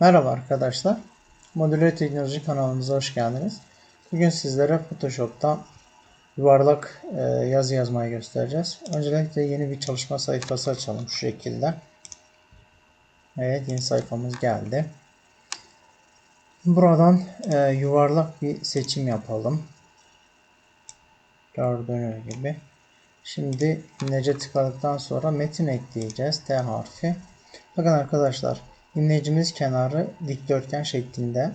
Merhaba arkadaşlar. Modüler Teknoloji kanalımıza hoş geldiniz. Bugün sizlere Photoshop'ta yuvarlak e, yazı yazmayı göstereceğiz. Öncelikle yeni bir çalışma sayfası açalım şu şekilde. Evet yeni sayfamız geldi. Buradan e, yuvarlak bir seçim yapalım. Gördüğünüz gibi. Şimdi imlece tıkladıktan sonra metin ekleyeceğiz. T harfi. Bakın arkadaşlar imlecimiz kenarı dikdörtgen şeklinde.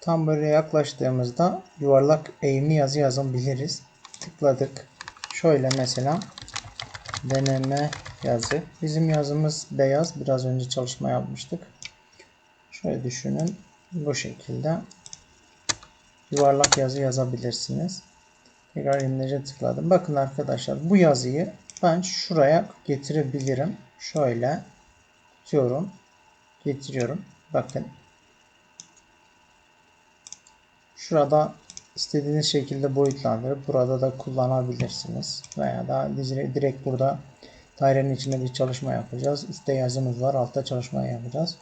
Tam böyle yaklaştığımızda yuvarlak eğimli yazı yazabiliriz. Tıkladık. Şöyle mesela deneme yazı. Bizim yazımız beyaz. Biraz önce çalışma yapmıştık. Şöyle düşünün. Bu şekilde yuvarlak yazı yazabilirsiniz. Tekrar imlece tıkladım. Bakın arkadaşlar bu yazıyı ben şuraya getirebilirim. Şöyle tutuyorum. Getiriyorum. Bakın. Şurada istediğiniz şekilde boyutlandırıp burada da kullanabilirsiniz. Veya da direkt burada dairenin içinde bir çalışma yapacağız. Üstte yazımız var. Altta çalışma yapacağız.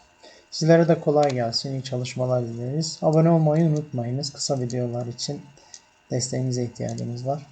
Sizlere de kolay gelsin. İyi çalışmalar dileriz. Abone olmayı unutmayınız. Kısa videolar için desteğinize ihtiyacımız var.